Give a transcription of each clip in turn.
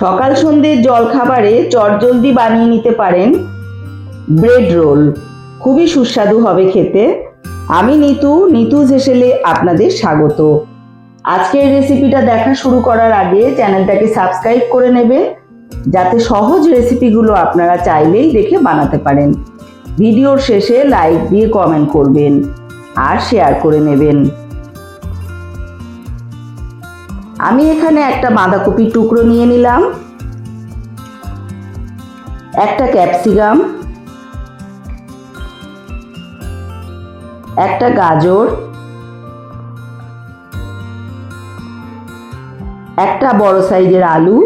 সকাল সন্ধ্যের জলখাবারে চটজলদি বানিয়ে নিতে পারেন ব্রেড রোল। খুবই সুস্বাদু হবে খেতে। আমি নিতু নিতু হেসেলে আপনাদের স্বাগত। আজকের রেসিপিটা দেখা শুরু করার আগে চ্যানেলটাকে সাবস্ক্রাইব করে নেবেন যাতে সহজ রেসিপিগুলো আপনারা চাইলেই দেখে বানাতে পারেন। ভিডিওর শেষে লাইক দিয়ে কমেন্ট করবেন আর শেয়ার করে নেবেন। আমি এখানে একটা বাঁধাকপি টুকরো নিয়ে নিলাম, একটা ক্যাপসিকাম, একটা গাজর, একটা বড় সাইজের আলু,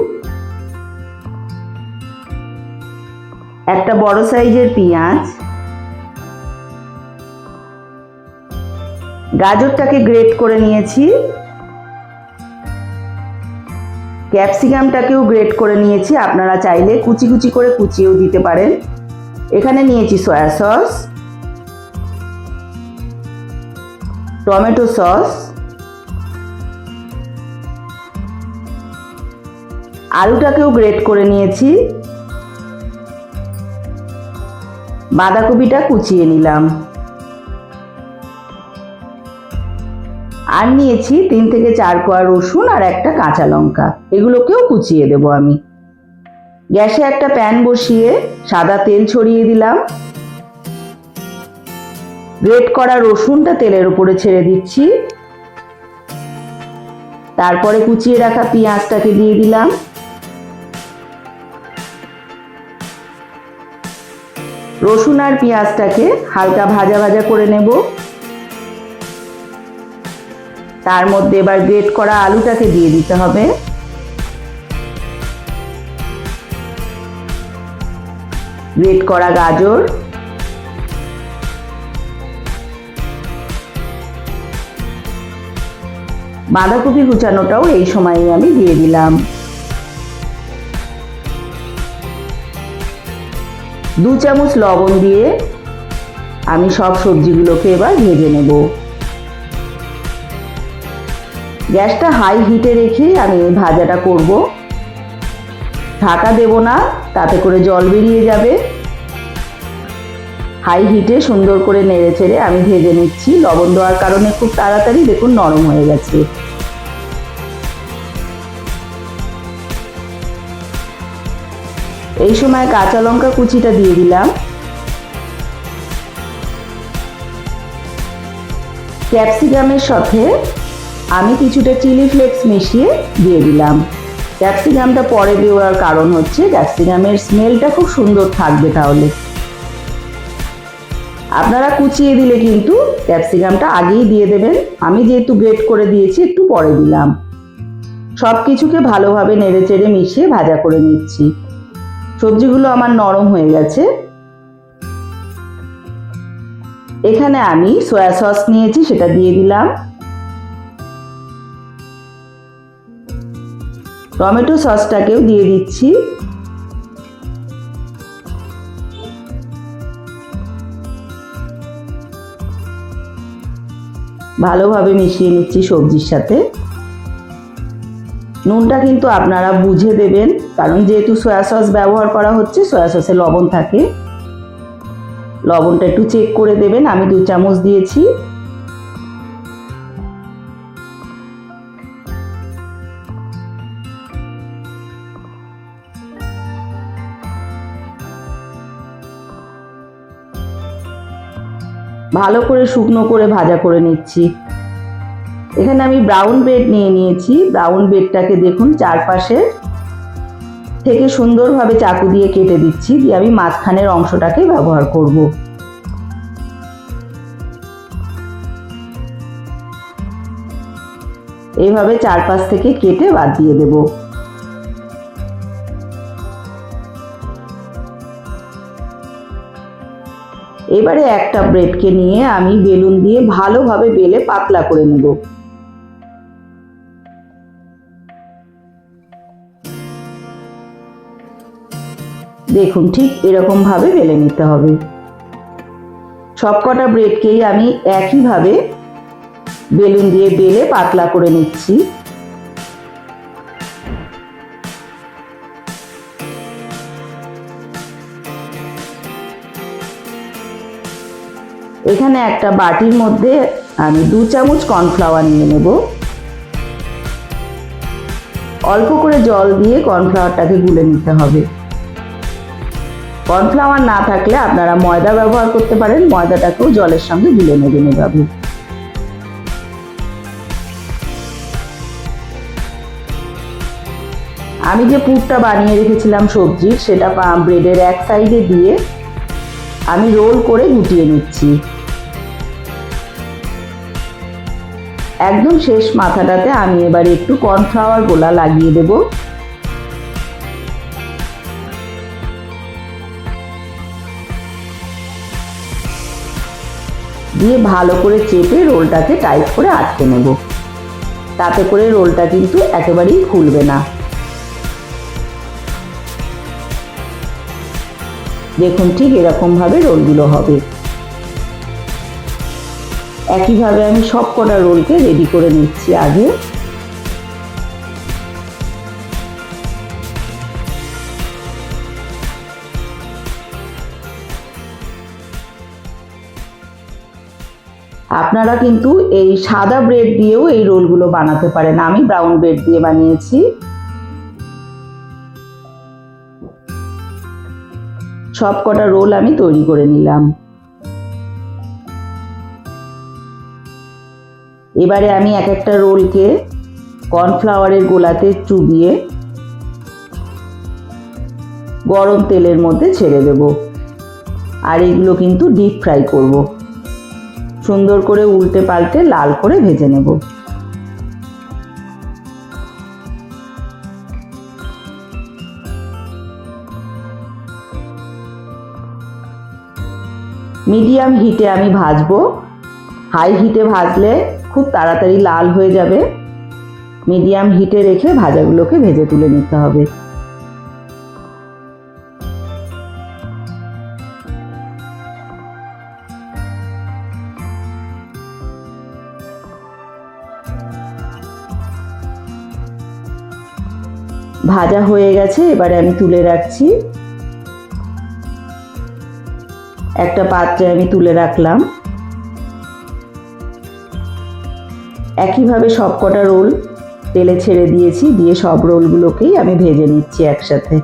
একটা বড় সাইজের পেঁয়াজ। গাজরটাকে গ্রেট করে নিয়েছি। ক্যাপসিকামটাকেও গ্রেট করে নিয়েছি। আপনারা চাইলে কুচি কুচি করে কুচিয়েও দিতে পারেন। এখানে নিয়েছি সয়া সস, টমেটো সস, আলুটাকেও গ্রেট করে নিয়েছি। বাঁধাকপিটা কুচিয়ে নিলাম। আর নিয়েছি তিন থেকে চার কোয়া রসুন আর একটা কাঁচা লঙ্কা। এগুলোকেও কুচিয়ে দেবো আমি। গ্যাসে একটা প্যান বসিয়ে সাদা তেল ছড়িয়ে দিলাম। গ্রেট করা রসুনটা তেলের উপরে ছেড়ে দিচ্ছি। তারপরে কুচিয়ে রাখা পেঁয়াজটাকে দিয়ে দিলাম। রসুন আর পেঁয়াজটাকে হালকা ভাজা ভাজা করে নেব। তার মধ্যে এবার গ্রেট করা আলুটাকে দিয়ে দিতে হবে। গ্রেট করা গাজর। বাঁধাকপি কুচানোটাও এই সময়ে আমি দিয়ে দিলাম। দু চামচ লবণ দিয়ে আমি সব সবজিগুলোকে এবার ভেজে নেব। গ্যাসটা হাই হিটে রেখে আমি ভাজাটা করব। ঢাকা দেব না, তাতে করে জল বেরিয়ে যাবে। হাই হিটে সুন্দর করে নেড়ে চেড়ে আমি ভেজে নিচ্ছি। লবণ দেওয়ার কারণে খুব তাড়াতাড়ি দেখুন নরম হয়ে গেছে। এই সময় কাঁচা লঙ্কা কুচিটা দিয়ে দিলাম। ক্যাপসিকামের সাথে আমি কিছুটা চিলি ফ্লেক্স মিশিয়ে দিয়ে দিলাম। ক্যাপসিকামটা পরে দেওয়ার কারণ হচ্ছে ক্যাপসিকামের স্মেলটা খুব সুন্দর থাকবে তাহলে। আপনারা কুচিয়ে দিলে কিন্তু ক্যাপসিকামটা আগেই দিয়ে দেবেন। আমি যেহেতু গ্রেট করে দিয়েছি, একটু পরে দিলাম। সব কিছুকে ভালোভাবে নেড়ে চেড়ে মিশিয়ে ভাজা করে নিচ্ছি। সবজিগুলো আমার নরম হয়ে গেছে। এখানে আমি সয়া সস নিয়েছি, সেটা দিয়ে দিলাম। টমেটো সসটাকেও দিয়ে দিচ্ছি। ভালোভাবে মিশিয়ে নিচ্ছি সবজির সাথে। নুনটা কিন্তু আপনারা বুঝে দেবেন, কারণ যেহেতু সয়া সস ব্যবহার করা হচ্ছে, সয়া সসে লবণ থাকে। লবণটা একটু চেক করে দেবেন, আমি দু চামচ দিয়েছি। ভালো করে শুকনো করে ভাজা করে নিচ্ছি। এখানে আমি ব্রাউন ব্রেড নিয়ে নিয়েছি। ব্রাউন ব্রেডটাকে দেখুন চারপাশে থেকে সুন্দরভাবে চাকু দিয়ে কেটে দিচ্ছি, দিয়ে আমি মাঝখানের অংশটাকে ব্যবহার করব। এইভাবে চারপাশ থেকে কেটে বাদ দিয়ে দেব। এবারে একটা ব্রেডকে নিয়ে আমি বেলুন দিয়ে ভালোভাবে বেলে পাতলা করে নেব। দেখুন, ঠিক এরকম ভাবে বেলে নিতে হবে। সবকটা ব্রেডকেই আমি একইভাবে বেলুন দিয়ে বেলে পাতলা করে নিচ্ছি। এখানে একটা বাটির মধ্যে আমি দু চামচ কর্নফ্লাওয়ার নিয়ে নেব। অল্প করে জল দিয়ে কর্নফ্লাওয়ারটাকে গুলে নিতে হবে। কর্নফ্লাওয়ার না থাকলে আপনারা ময়দা ব্যবহার করতে পারেন, ময়দাটাকেও জলের সঙ্গে গুলে নেবেন এভাবে। আমি যে পুরটা বানিয়ে রেখেছিলাম সবজির, সেটা ব্রেডের এক সাইডে দিয়ে আমি রোল করে গুটিয়ে নিচ্ছি। একদম শেষ মাথাটাতে আমি এবারে একটু কর্নফ্লাওয়ার গোলা লাগিয়ে দেব। দিয়ে ভালো করে চেপে রোলটাকে টাইট করে আটকে নেব। তাতে করে রোলটা কিন্তু একেবারেই খুলবে না। দেখুন ঠিক এরকমভাবে রোলগুলো হবে। একইভাবে আমি সব কটা রোলকে রেডি করে নিচ্ছি আগে। আপনারা কিন্তু এই সাদা ব্রেড দিয়েও এই রোলগুলো বানাতে পারেন। আমি ব্রাউন ব্রেড দিয়ে বানিয়েছি। সব কটা রোল আমি তৈরি করে নিলাম। এবারে আমি এক একটা রোলকে কর্নফ্লাওয়ারের গোলাতে চুবিয়ে গরম তেলের মধ্যে ছেড়ে দেব। আর এগুলো কিন্তু ডিপ ফ্রাই করব। সুন্দর করে উল্টে পাল্টে লাল করে ভেজে নেব। মিডিয়াম হিটে আমি ভাজবো। হাই হিটে ভাজলে খুব তাড়াতাড়ি লাল হয়ে যাবে। মিডিয়াম হিটে রেখে ভাজাগুলোকে ভেজে তুলে নিতে হবে। ভাজা হয়ে গেছে, এবারে আমি তুলে রাখছি। একটা পাত্রে আমি তুলে রাখলাম। একইভাবে সব কটা রোল তেলে ছেড়ে দিয়েছি, দিয়ে সব রোলগুলোকেই আমি ভেজে নিচ্ছি একসাথে।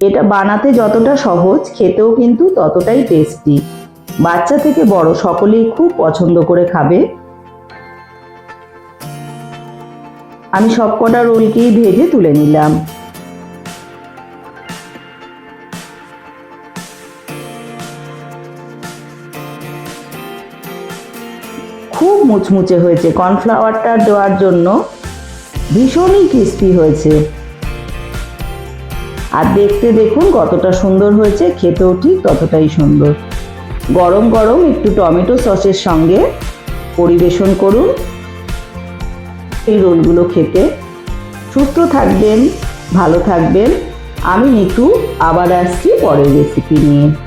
এটা বানাতে যতটা সহজ, খেতেও কিন্তু ততটাই টেস্টি বাচ্চা থেকে বড় সকলেই খুব পছন্দ করে খাবে। আমি সবকটা রোলকেই ভেজে তুলে নিলাম। খুব মুচমুচে হয়েছে। কর্নফ্লাওয়ারটা দেওয়ার জন্য ভীষণই ক্রিস্পি হয়েছে। আর দেখতে দেখুন কতটা সুন্দর হয়েছে, খেতেও ঠিক ততটাই সুন্দর। গরম গরম একটু টমেটো সসের সঙ্গে পরিবেশন করুন। এই রোলগুলো খেতে। সুস্থ থাকবেন, ভালো থাকবেন। আমি নিতু, আবার আসছি পরের রেসিপি নিয়ে।